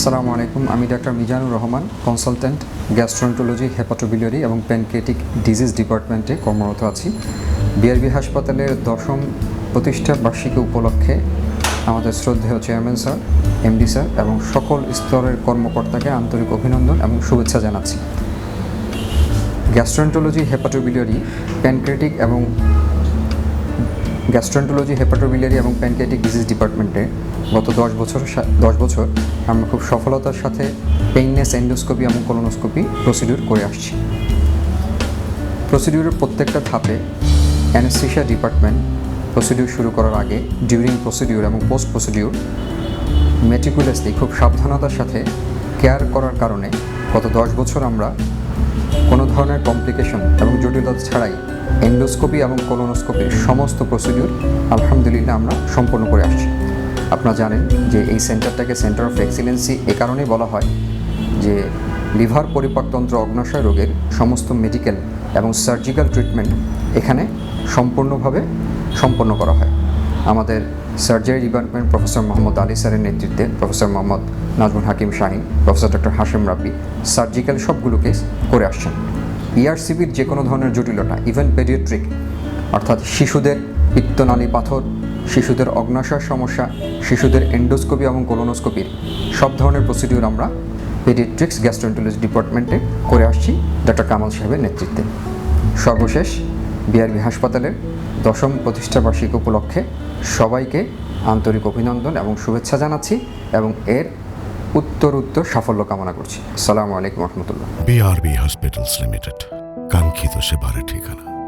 আসসালামু আলাইকুম। আমি doctor Mizanur Rahman consultant gastroenterology hepatobiliary এবং প্যানক্রিয়েটিক ডিজিজ ডিপার্টমেন্টে কর্মরত আছি। বিআরবি হাসপাতালের দশম প্রতিষ্ঠা বার্ষিকী উপলক্ষে আমাদের শ্রদ্ধেয় চেয়ারম্যান স্যার এমডি স্যার এবং সকল স্তরের কর্মকর্তাকে আন্তরিক অভিনন্দন এবং শুভেচ্ছা জানাচ্ছি। গ্যাস্ট্রন্টোলজি হেপাটোবিলিয়ারি প্যানক্রিয়েটিক এবং গ্যাস্ট্রন্টোলজি হেপাটোবিলিয়ারি এবং প্যানক্রিয়েটিক ডিজিজ ডিপার্টমেন্টে গত দশ বছর দশ বছর আমরা খুব সফলতার সাথে পেইননেস এন্ডোস্কোপি এবং কোলোনোস্কোপি প্রসিডিউর করে আসছি। প্রসিডিউরের প্রত্যেকটা ধাপে অ্যানেস্থেশিয়া ডিপার্টমেন্ট প্রসিডিউর শুরু করার আগে ডিউরিং প্রসিডিউর এবং পোস্ট প্রসিডিউর মেটিকুলাসলি খুব সাবধানতার সাথে কেয়ার করার কারণে গত দশ বছর আমরা কোনো ধরনের কমপ্লিকেশন এবং জটিলতা ছাড়াই এন্ডোস্কোপি এবং কোলোনোস্কোপির সমস্ত প্রসিডিউর আলহামদুলিল্লাহ আমরা সম্পন্ন করে আসছি। আপনারা জানেন যে এই সেন্টারটাকে সেন্টার অফ এক্সিলেন্সি এ কারণেই বলা হয় যে লিভার পরিপাকতন্ত্র অগ্নাশয় রোগের সমস্ত মেডিকেল এবং সার্জিক্যাল ট্রিটমেন্ট এখানে সম্পূর্ণভাবে সম্পন্ন করা হয়। আমাদের surgery department professor Mohammad Ali স্যারের নেতৃত্বে professor Mohammad Nazmul Hakim Shahin professor doctor Hashem Rabbi surgical সবগুলো কেস করে আসছেন। ইআরসিবির যে কোনো ধরনের জটিলতা ইভেন পেডিয়াট্রিক অর্থাৎ শিশুদের পিত্তনালী পাথর, শিশুদের অগ্নাশয় সমস্যা, শিশুদের এন্ডোস্কোপি এবং কোলোনোস্কোপির সব ধরনের প্রসিডিউর আমরা পেডিয়াট্রিক্স গ্যাস্ট্রোন্টোলজি ডিপার্টমেন্টে করে আসছি ডক্টর কামাল সাহেবের নেতৃত্বে। সর্বশেষ বিআরবি হাসপাতালের দশম প্রতিষ্ঠাবার্ষিকী উপলক্ষে সবাইকে আন্তরিক অভিনন্দন এবং শুভেচ্ছা জানাচ্ছি এবং এর উত্তর উত্তর সাফল্য কামনা করছি। আসসালামু আলাইকুম রহমতুল্লাহ। বিআরবি হসপিটালস লিমিটেড কাঙ্ক্ষিত সেবার ঠিকানা।